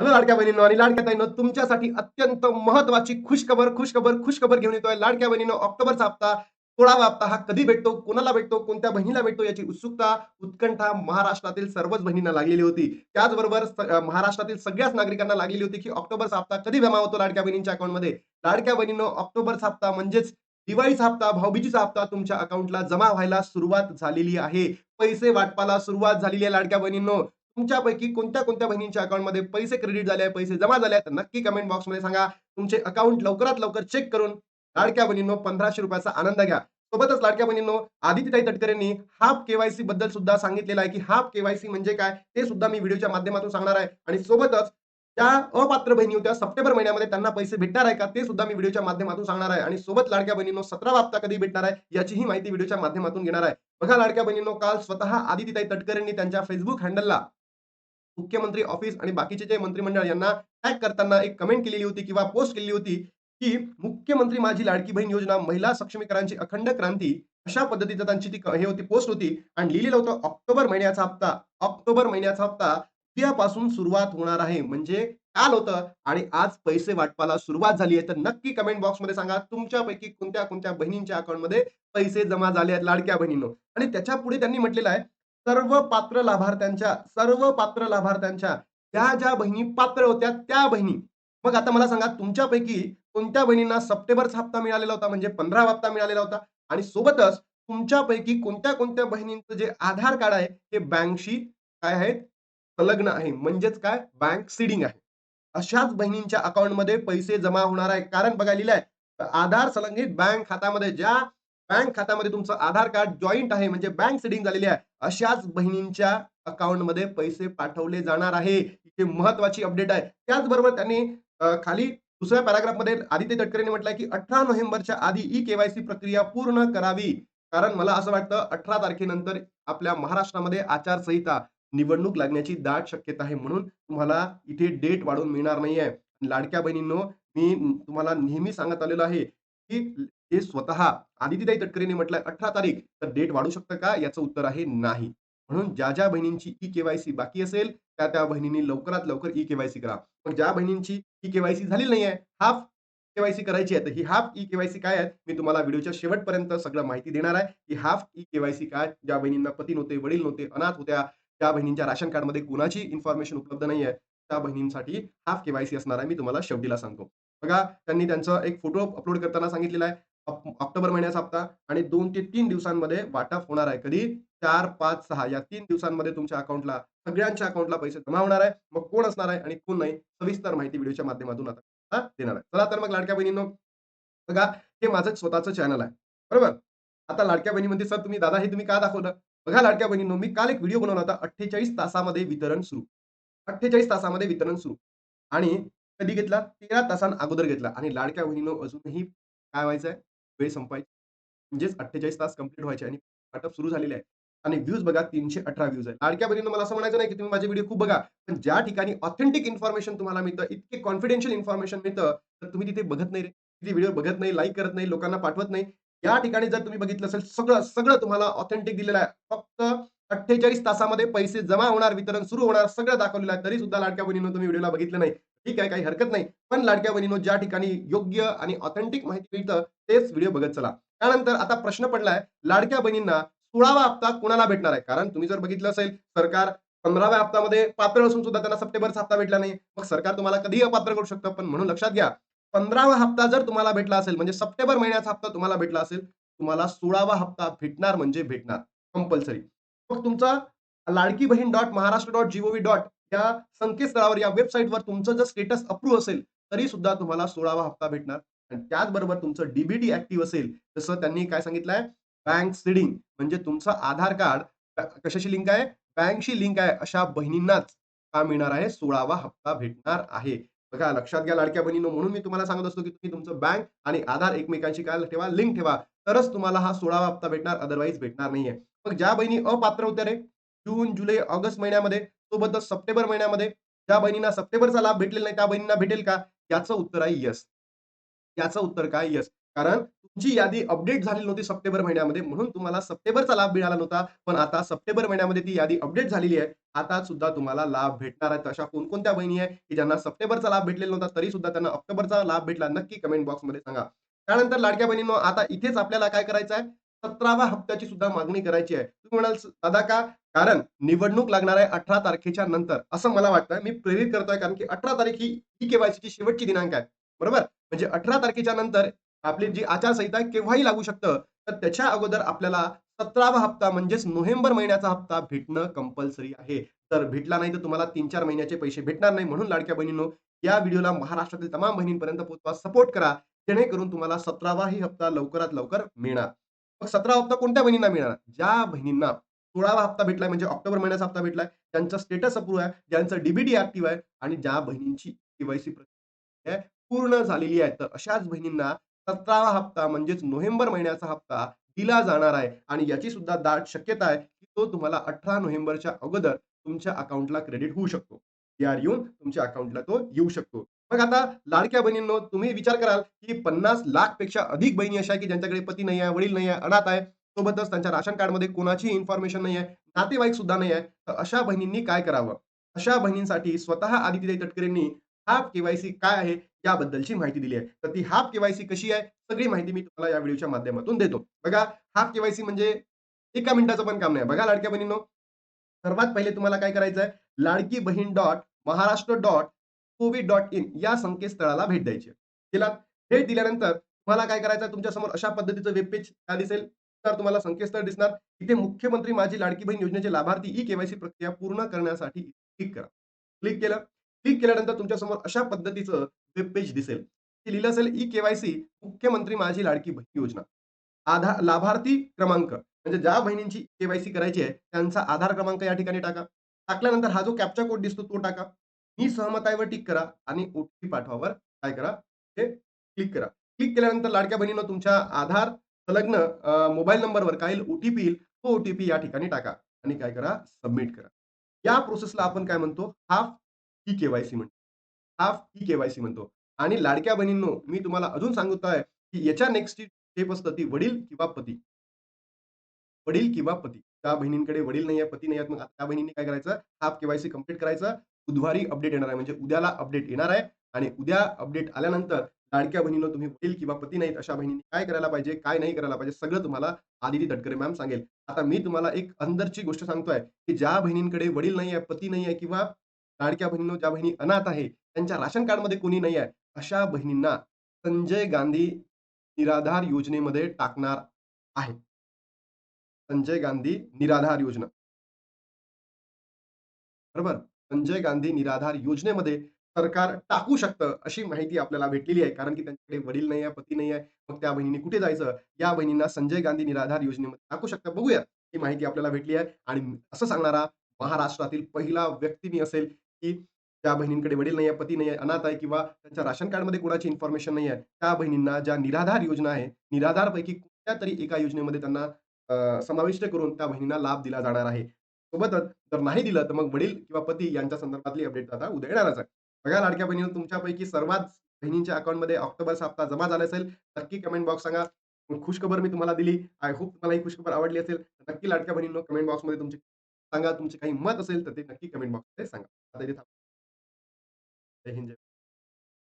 Hello लाडक्या बहिणीनो आणि लाडक्या ताईनो तुमच्यासाठी अत्यंत महत्वाची खुशखबर खुशखबर खुशखबर घेऊन येतोय लाडक्या बहिणीनो ऑक्टोबरचा हप्ता सोळावा हप्ता हा कधी भेटतो कोणाला भेटतो कोणत्या बहिणीला भेटतो याची उत्सुकता उत्कंठा महाराष्ट्रातील सर्वच बहिणींना लागलेली होती. त्याचबरोबर महाराष्ट्रातील सगळ्याच नागरिकांना लागलेली होती की ऑक्टोबरचा हप्ता कधी जमा होतो लाडक्या बहिणींच्या अकाउंटमध्ये. लाडक्या बहिणींनो ऑक्टोबरचा हप्ता म्हणजेच दिवाळीचा हप्ता भाऊबीजीचा हप्ता तुमच्या अकाउंटला जमा व्हायला सुरुवात झालेली आहे. पैसे वाटपाला सुरुवात झालेली आहे लाडक्या बहिणींनो. तुमच्यापैकी कोणत्या कोणत्या बहिणींच्या अकाउंटमध्ये पैसे क्रेडिट झाले आहे पैसे जमा झाले आहेत तर नक्की कमेंट बॉक्समध्ये सांगा. तुमचे अकाउंट लवकरात लवकर चेक करून लाडक्या बहिणींनो पंधराशे रुपयाचा आनंद घ्या. सोबतच लाडक्या बहिणींनो आदित्यताई तटकरेंनी हाफ केवायसी बद्दल सुद्धा सांगितलेलं आहे की हाफ केवायसी म्हणजे काय ते सुद्धा मी व्हिडिओच्या माध्यमातून सांगणार आहे. आणि सोबतच ज्या अपात्र बहिणी होत्या सप्टेंबर महिन्यामध्ये त्यांना पैसे भेटणार आहे का ते सुद्धा मी व्हिडिओच्या माध्यमातून सांगणार आहे. आणि सोबत लाडक्या बहिणींनो सतरा हप्ता कधी भेटणार आहे याचीही माहिती व्हिडिओच्या माध्यमातून घेणार आहे. बघा लाडक्या बहिणींनो काल स्वतः आदित्यताई तटकरेंनी त्यांच्या फेसबुक हँडलला मुख्यमंत्री ऑफिस आणि बाकीचे जे मंत्रिमंडळ यांना टॅग करताना एक कमेंट केलेली होती किंवा पोस्ट केलेली होती की मुख्यमंत्री माझी लाडकी बहीण योजना महिला सक्षमीकरांची अखंड क्रांती अशा पद्धतीचं त्यांची ती हे होती पोस्ट होती. आणि लिहिलेलं होतं ऑक्टोबर महिन्याचा हप्ता ऑक्टोबर महिन्याचा हप्ता उद्यापासून सुरुवात होणार आहे. म्हणजे काल होतं आणि आज पैसे वाटपाला सुरुवात झाली आहे. तर नक्की कमेंट बॉक्समध्ये सांगा तुमच्यापैकी कोणत्या कोणत्या बहिणींच्या अकाउंटमध्ये पैसे जमा झाले आहेत लाडक्या बहिणींनो? आणि त्याच्या पुढे त्यांनी म्हटलेलं आहे सर्व पात्र लाभार्थ्यांच्या सर्व पात्र लाभार्थ्यांच्या त्या ज्या बहिणी पात्र होत्या त्या बहिणी. मग आता मला सांगा तुमच्यापैकी कोणत्या बहिणींना सप्टेंबरचा हप्ता मिळालेला होता म्हणजे पंधरा हप्ता मिळालेला होता? आणि सोबतच तुमच्यापैकी कोणत्या कोणत्या बहिणींचं जे आधार कार्ड आहे हे बँकशी काय आहे? संलग्न आहे. म्हणजेच काय? बँक सीडिंग आहे. अशाच बहिणींच्या अकाउंटमध्ये पैसे जमा होणार आहे. कारण बघा लिहिलंय आधार संलग्नित बँक खात्यामध्ये ज्या बँक खात्यामध्ये तुमचं आधार कार्ड जॉईंट आहे म्हणजे बँक सीडिंग झालेली आहे. अशाच बहिणींच्या अकाउंटमध्ये पैसे पाठवले जाणार आहे. ही महत्वाची अपडेट आहे. त्याचबरोबर त्यांनी खाली दुसऱ्या पॅराग्राफमध्ये आदित्य तटकरेंनी म्हटलंय की अठरा नोव्हेंबरच्या आधी ई केवायसी प्रक्रिया पूर्ण करावी. कारण मला असं वाटतं अठरा तारखेनंतर आपल्या महाराष्ट्रामध्ये आचारसंहिता निवडणूक लागण्याची दाट शक्यता आहे म्हणून तुम्हाला इथे डेट वाढवून मिळणार नाहीये. लाडक्या बहिणींनो मी तुम्हाला नेहमी सांगत आलेलो आहे की हे स्वतः आदित्यताई तटकरेने म्हटलंय अठरा तारीख. तर डेट वाढू शकतं का? याचं उत्तर आहे नाही. म्हणून ज्या ज्या बहिणींची ई केवायसी बाकी असेल त्या त्या बहिणींनी लवकरात लवकर ई केवायसी करा. पण ज्या बहिणींची ई केवायसी झालेली नाही आहे हाफ केवायसी करायची आहे तर ही हाफ ई केवायसी काय आहे? मी तुम्हाला व्हिडिओच्या शेवटपर्यंत सगळं माहिती देणार आहे. की हाफ ई केवायसी काय? ज्या बहिणींना पती नव्हते वडील नव्हते अनाथ होत्या ज्या बहिणींच्या राशन कार्डमध्ये कुणाची इन्फॉर्मेशन उपलब्ध नाही आहे त्या बहिणींसाठी हाफ केवायसी असणार आहे. मी तुम्हाला शेवटीला सांगतो. बघा त्यांनी त्यांचा एक फोटो अपलोड करताना सांगितलेला आहे. ऑक्टोबर महिन्याचा हप्ता आणि दोन ते तीन दिवसांमध्ये वाटप होणार आहे. कधी? चार पाच सहा या तीन दिवसांमध्ये तुमच्या अकाउंटला सगळ्यांच्या अकाउंटला पैसे जमा होणार आहे. मग कोण असणार आहे आणि कोण नाही? सविस्तर माहिती व्हिडिओच्या माध्यमातून आता हा, देणार आहे. चला तर मग लाडक्या बहिणींनो बघा हे माझं स्वतःचं चॅनल आहे. बरोबर? आता लाडक्या बहिणीमध्ये सर तुम्ही दादा हे तुम्ही का दाखवलं? बघा लाडक्या बहिणींनो मी काल एक व्हिडिओ बनवला होता. अठ्ठेचाळीस तासामध्ये वितरण सुरू. अठ्ठेचाळीस तासामध्ये वितरण सुरू. आणि कधी घेतला? तेरा तासां अगोदर घेतला. आणि लाडक्या बहिणीनो अजूनही काय व्हायचंय? वेळ संपायची. म्हणजेच अठ्ठेचाळीस तास कंप्लीट व्हायचे आणि वाटप सुरू झालेले आहे आणि व्ह्यूज बघा तीनशे अठरा व्ह्यूज आहे लाडक्या बहिणीनं मला असं म्हणायचं नाही की तुम्ही माझे व्हिडिओ खूप बघा पण ज्या ठिकाणी ऑथेंटिक इन्फॉर्मेशन तुम्हाला मिळतं इतके कॉन्फिडेन्शियल इन्फॉर्मेशन मिळतं तर तुम्ही तिथे बघत नाही रे. तिथे व्हिडिओ बघत नाही लाईक करत नाही लोकांना पाठवत नाही. या ठिकाणी जर तुम्ही बघितलं असेल सगळं सगळं तुम्हाला ऑथेंटिक दिलेलं आहे. फक्त अठ्ठेचाळीस तासामध्ये पैसे जमा होणार वितरण सुरू होणार सगळं दाखवलेलं आहे. तरी सुद्धा लाडक्या बहिणीनं तुम्ही व्हिडिओला बघितलं नाही. ठीक आहे काही हरकत नाही. पण लाडक्या बहिणीनो ज्या ठिकाणी योग्य आणि ऑथेंटिक माहिती मिळतं तेच व्हिडिओ बघत चला. त्यानंतर आता प्रश्न पडलाय लाडक्या बहिणींना सोळावा हप्ता कुणाला भेटणार आहे? कारण तुम्ही जर बघितलं असेल सरकार पंधराव्या हप्त्यामध्ये पात्र असून सुद्धा त्यांना सप्टेंबरचा हप्ता भेटला नाही. मग सरकार तुम्हाला कधीही अपात्र करू शकतं पण म्हणून लक्षात घ्या पंधरावा हप्ता जर तुम्हाला भेटला असेल म्हणजे सप्टेंबर महिन्याचा हप्ता तुम्हाला भेटला असेल तुम्हाला सोळावा हप्ता भेटणार म्हणजे भेटणार कंपल्सरी मग तुमचा Ladki Bahin dot Maharashtra dot gov dot या संकेतस्थळावर या वेबसाईटवर तुमचं जर स्टेटस अप्रूव्ह असेल तरी सुद्धा तुम्हाला सोळावा हप्ता भेटणार. आणि त्याचबरोबर तुमचं डीबीटी ऍक्टिव्ह असेल जसं त्यांनी काय सांगितलंय? बँक सिडिंग म्हणजे तुमचं आधार कार्ड कशाशी लिंक आहे? बँकशी लिंक आहे अशा बहिणींनाच का मिळणार आहे? सोळावा हप्ता भेटणार आहे. बघा लक्षात घ्या लाडक्या बहिणीनो म्हणून मी तुम्हाला सांगत असतो की तुम्ही तुमचं बँक आणि आधार एकमेकांशी काय ठेवा? लिंक ठेवा. तरच तुम्हाला हा सोळावा हप्ता भेटणार अदरवाईज भेटणार नाहीये. मग ज्या बहिणी अपात्र होत्या रे? जून जुलै ऑगस्ट महिन्यामध्ये सोबतच सप्टेंबर महिन्यामध्ये ज्या बहिणींना सप्टेंबरचा लाभ भेटलेला नाही त्या बहिणींना भेटेल का याचं उत्तर आहे यस याचं उत्तर काय यस कारण तुमची यादी अपडेट झालेली नव्हती सप्टेंबर महिन्यामध्ये म्हणून तुम्हाला सप्टेंबरचा लाभ मिळाला नव्हता. पण आता सप्टेंबर महिन्यामध्ये ती यादी अपडेट झालेली आहे. आता सुद्धा तुम्हाला लाभ भेटणार आहे. अशा कोणकोणत्या बहिणी आहे, की ज्यांना सप्टेंबरचा लाभ भेटलेला नव्हता, तरी सुद्धा त्यांना ऑक्टोबरचा लाभ भेटला. नक्की कमेंट बॉक्समध्ये सांगा. त्यानंतर लाडक्या बहिणींनो, आता इथेच आपल्याला काय करायचं आहे, 17व्या हप्त्याची सुद्धा मागणी करायची आहे. तुम्ही म्हणाल, "दादा का?" कारण निवडणूक लागणार आहे 18 तारखेच्या नंतर, असं मला वाटतं. मी प्रेरित करतोय कारण की 18 तारीख ही ई केवायसीची शेवटची दिनांक आहे. बरोबर? म्हणजे 18 तारखेच्या नंतर आपली जी आचारसंहिता केव्हाही लागू शकतं. तर त्याच्या अगोदर आपल्याला 17वा हप्ता म्हणजेच नोव्हेंबर महिन्याचा हप्ता भेटणं कंपल्सरी आहे. तर भेटला नाही तर तुम्हाला 3-4 महिन्याचे पैसे भेटणार नाही. म्हणून लाडक्या बहिणींनो, या व्हिडिओला महाराष्ट्रातील तमाम बहिणींपर्यंत पोहोचवा, सपोर्ट करा. जेणेकरून तुम्हाला 17वाही हप्ता लवकरात लवकर मिळणार. मग 17वा हप्ता कोणत्या बहिणींना मिळणार? ज्या बहिणींना 16वा हप्ता भेटलाय म्हणजे ऑक्टोबर महिन्याचा हप्ता भेटलाय, ज्यांचा स्टेटस अप्रूव्ह आहे, ज्यांचं डीबीडी ऍक्टिव्ह आहे आणि ज्या बहिणींची केवायसी प्रक्रिया पूर्ण झालेली आहे. तर अशाच बहिणींना 17वा हप्ता म्हणजेच नोव्हेंबर महिन्याचा हप्ता दिला जाणार आहे आणि याची सुद्धा दाट शक्यता आहे, की तो तुम्हाला 18 नोव्हेंबरच्या अगोदर तुमच्या अकाउंटला क्रेडिट होऊ शकतो. यार येऊन तुमच्या अकाउंटला तो येऊ शकतो. मग आता लाडक्या बहिणींनो, तुम्ही विचार कराल, की 50 लाखपेक्षा अधिक बहिणी अशा आहे, की ज्यांच्याकडे पती नाही आहे, वडील नाही आहे, अनाथ आहे. सोबतच त्यांच्या राशन कार्डमध्ये कोणाची इन्फॉर्मेशन नाही आहे, नातेवाईक सुद्धा नाही आहे. तर अशा बहिणींनी काय करावं? अशा बहिणींसाठी स्वतः आदित्य तटकरेंनी हाफ केवायसी काय आहे, याबद्दलची माहिती दिली आहे. तर ती हाफ केवायसी कशी आहे? सगळी माहिती मी तुम्हाला या व्हिडिओच्या माध्यमातून देतो. बघा, हाफ केवायसी म्हणजे एका मिनिटाचं पण काम नाही. बघा लाडक्या बहिणींनो, सर्वात पहिले तुम्हाला काय करायचं आहे, Ladki Bahin dot Maharashtra dot gov dot in या संकेतस्थळाला भेट द्यायची तिला भेट दिल्यानंतर तुम्हाला काय करायचं तुमच्या तुमच्यासमोर अशा पद्धतीचं वेब पेज काय दिसेल? तुम्हाला संकेतस्थळ दिसणार. इथे मुख्यमंत्री माझी लाडकी बहीण योजनेचे लाभार्थी ई केवायसी प्रक्रिया पूर्ण करण्यासाठी क्लिक करा. क्लिक केलं. क्लिक केल्यानंतर तुमच्यासमोर अशा पद्धतीचं वेब पेज दिसेल. ते लिहिलं असेल ई केवायसी मुख्यमंत्री माझी लाडकी बहीण योजना. आधार लाभार्थी क्रमांक म्हणजे ज्या बहिणींची केवायसी करायची आहे, त्यांचा आधार क्रमांक या ठिकाणी टाका. टाकल्यानंतर हा जो कॅप्चा कोड दिसतो तो टाका. मी सहमत आहे टिक करा आणि ओ-टी-पी पाठवावर काय करा, हे क्लिक करा. क्लिक केल्यानंतर लाडक्या बहिणीनं तुमच्या आधार संलग्न मोबाईल नंबरवर काही ओ-टी-पी येईल. तो ओ-टी-पी या ठिकाणी टाका आणि काय करा, सबमिट करा. या प्रोसेसला आपण काय म्हणतो, हाफ ई केवायसी म्हणतो. हाफ ई केवायसी म्हणतो. आणि लाडक्या बहिणींनो, मी तुम्हाला अजून सांगत आहे, की याच्या नेक्स्ट स्टेप असतं ती वडील किंवा पती. वडील किंवा पती. त्या बहिणींकडे वडील नाही आहे, पती नाही आहेत. मग त्या बहिणींनी काय करायचं, हाफ केवायसी कंप्लीट कंप्लीट करायचं. बुधवारी अपडेट येणार आहे. म्हणजे उद्याला अपडेट येणार आहे आणि उद्या अपडेट आल्यानंतर लाडक्या बहिणीनं तुम्ही वडील किंवा पती नाहीत अशा बहिणींनी काय करायला पाहिजे, काय नाही करायला पाहिजे, सगळं तुम्हाला आदिती तटकरे मॅम सांगेल. आता मी तुम्हाला एक अंदरची गोष्ट सांगतोय, की ज्या बहिणींकडे वडील नाही आहे, पती नाही आहे किंवा लाडक्या बहिणीनं ज्या बहिणी अनाथ आहे, त्यांच्या राशन कार्डमध्ये कोणी नाही आहे, अशा बहिणींना संजय गांधी निराधार योजनेमध्ये टाकणार आहे. संजय गांधी निराधार योजना. बरोबर? संजय गांधी निराधार योजनेमध्ये सरकार टाकू शकतं, अशी माहिती आपल्याला भेटलेली आहे. कारण की त्यांच्याकडे वडील नाही आहे, पती नाही आहे. मग त्या बहिणींनी कुठे जायचं? या बहिणींना संजय गांधी निराधार योजनेमध्ये टाकू शकतं. बघूया, ही माहिती आपल्याला भेटली आहे आणि असं सांगणारा महाराष्ट्रातील पहिला व्यक्ती मी असेल, की ज्या बहिणींकडे वडील नाही आहे, पती नाही आहे, अनाथ आहे किंवा त्यांच्या राशन कार्डमध्ये कोणाची इन्फॉर्मेशन नाही आहे. त्या बहिणींना ज्या निराधार योजना आहे, निराधारपैकी कुठल्यातरी एका योजनेमध्ये त्यांना समाविष्ट करून त्या बहिणींना लाभ दिला जाणार आहे. सोबतच जर नाही दिलं, तर मग वडील किंवा पती यांच्या संदर्भातली अपडेट आता उद्या येणारच आहे. बघा लाडक्या बहिणींनो, तुमच्यापैकी सर्वात बहिणींच्या अकाउंटमध्ये ऑक्टोबरचा हप्ता जमा झाला असेल, नक्की कमेंट बॉक्स सांगा. खुशखबर मी तुम्हाला दिली. आय होप तुम्हाला ही खुशखबर आवडली असेल. नक्की लाडक्या बहिणींनो, कमेंट बॉक्समध्ये तुमचे सांगा. तुमचे काही मत असेल, तर ते नक्की कमेंट बॉक्समध्ये सांगा. आता इथे जय हिंद, जय